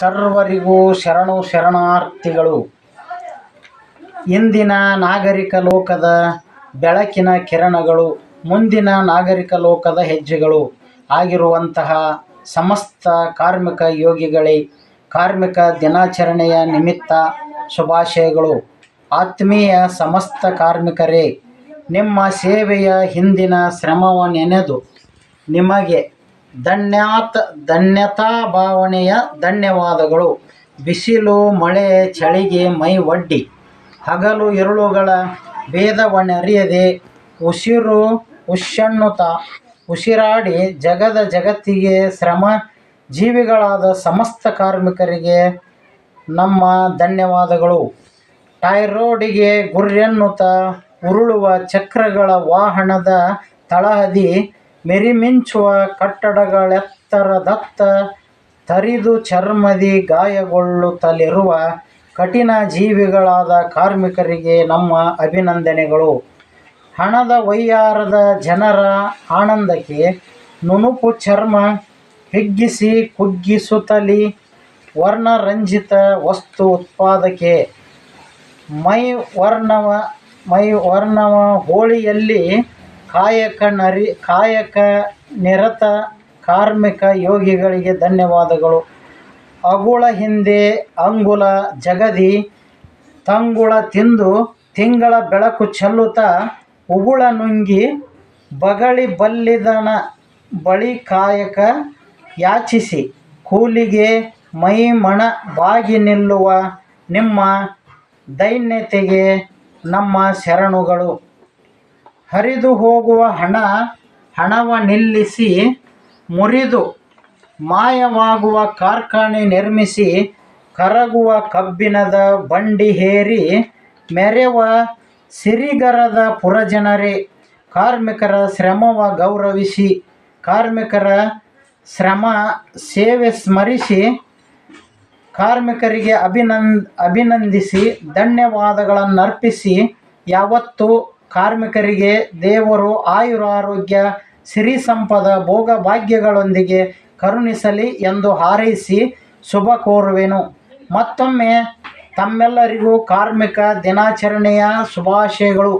ಸರ್ವರಿಗೂ ಶರಣು ಶರಣಾರ್ಥಿಗಳು. ಇಂದಿನ ನಾಗರಿಕ ಲೋಕದ ಬೆಳಕಿನ ಕಿರಣಗಳು, ಮುಂದಿನ ನಾಗರಿಕ ಲೋಕದ ಹೆಜ್ಜೆಗಳು ಆಗಿರುವಂತಹ ಸಮಸ್ತ ಕಾರ್ಮಿಕ ಯೋಗಿಗಳೇ, ಕಾರ್ಮಿಕ ದಿನಾಚರಣೆಯ ನಿಮಿತ್ತ ಶುಭಾಶಯಗಳು. ಆತ್ಮೀಯ ಸಮಸ್ತ ಕಾರ್ಮಿಕರೇ, ನಿಮ್ಮ ಸೇವೆಯ ಹಿಂದಿನ ಶ್ರಮವ ನೆನೆದು ನಿಮಗೆ ಧನ್ಯಾತ್ ಧನ್ಯತಾ ಭಾವನೆಯ ಧನ್ಯವಾದಗಳು. ಬಿಸಿಲು, ಮಳೆ, ಚಳಿಗೆ ಮೈ ಒಡ್ಡಿ. ಹಗಲು ಇರುಳುಗಳ ಭೇದವನ್ನರಿಯದೆ ಉಸಿರು ಉಷಣ್ಣುತ ಉಸಿರಾಡಿ ಜಗದ ಜಗತ್ತಿಗೆ ಶ್ರಮ ಜೀವಿಗಳಾದ ಸಮಸ್ತ ಕಾರ್ಮಿಕರಿಗೆ ನಮ್ಮ ಧನ್ಯವಾದಗಳು. ಟೈರೋಡಿಗೆ ಗುರ್ಯನ್ನುತ ಉರುಳುವ ಚಕ್ರಗಳ ವಾಹನದ ತಳಹದಿ ಮೆರಿಮಿಂಚುವ ಕಟ್ಟಡಗಳೆತ್ತರದತ್ತ ತರಿದು ಚರ್ಮದಿ ಗಾಯಗೊಳ್ಳುತ್ತಲಿರುವ ಕಠಿಣ ಜೀವಿಗಳಾದ ಕಾರ್ಮಿಕರಿಗೆ ನಮ್ಮ ಅಭಿನಂದನೆಗಳು. ಹಣದ ವೈಯಾರದ ಜನರ ಆನಂದಕ್ಕೆ ನುಣುಪು ಚರ್ಮ ಹಿಗ್ಗಿಸಿ ಕುಗ್ಗಿಸುತ್ತಲಿ ವರ್ಣರಂಜಿತ ವಸ್ತು ಉತ್ಪಾದಕೆ ಮೈ ವರ್ಣವ ಮೈ ವರ್ಣವ ಹೋಳಿಯಲ್ಲಿ ಕಾಯಕ ನರಿ ಕಾಯಕ ನಿರತ ಕಾರ್ಮಿಕ ಯೋಗಿಗಳಿಗೆ ಧನ್ಯವಾದಗಳು. ಅಗುಳ ಹಿಂದೆ ಅಂಗುಲ ಜಗದಿ, ತಂಗುಳ ತಿಂದು ತಿಂಗಳ ಬೆಳಕು ಚೆಲ್ಲುತ್ತಾ ಉಗುಳ ನುಂಗಿ ಬಗಳಿ ಬಲ್ಲಿದನ ಬಳಿ ಕಾಯಕ ಯಾಚಿಸಿ, ಕೂಲಿಗೆ ಮೈ ಮಣ ಬಾಗಿ ನಿಲ್ಲುವ ನಿಮ್ಮ ದೈನ್ಯತೆಗೆ ನಮ್ಮ ಶರಣುಗಳು. ಹರಿದು ಹೋಗುವ ಹಣ, ಹಣವ ನಿಲ್ಲಿಸಿ ಮುರಿದು ಮಾಯವಾಗುವ ಕಾರ್ಖಾನೆ ನಿರ್ಮಿಸಿ ಕರಗುವ ಕಬ್ಬಿಣದ ಬಂಡಿ ಹೇರಿ ಮೆರೆವ ಸಿರಿಗರದ ಪುರಜನರೇ, ಕಾರ್ಮಿಕರ ಶ್ರಮವ ಗೌರವಿಸಿ, ಕಾರ್ಮಿಕರ ಶ್ರಮ ಸೇವೆ ಸ್ಮರಿಸಿ, ಕಾರ್ಮಿಕರಿಗೆ ಅಭಿನಂದ್, ಅಭಿನಂದಿಸಿ, ಧನ್ಯವಾದಗಳನ್ನರ್ಪಿಸಿ, ಯಾವತ್ತೂ ಕಾರ್ಮಿಕರಿಗೆ ದೇವರು ಆಯುರಾರೋಗ್ಯ ಸಿರಿ ಸಂಪದ ಭೋಗಭಾಗ್ಯಗಳೊಂದಿಗೆ ಕರುಣಿಸಲಿ ಎಂದು ಹಾರೈಸಿ ಶುಭ ಕೋರುವೆನು. ಮತ್ತೊಮ್ಮೆ ತಮ್ಮೆಲ್ಲರಿಗೂ ಕಾರ್ಮಿಕ ದಿನಾಚರಣೆಯ ಶುಭಾಶಯಗಳು.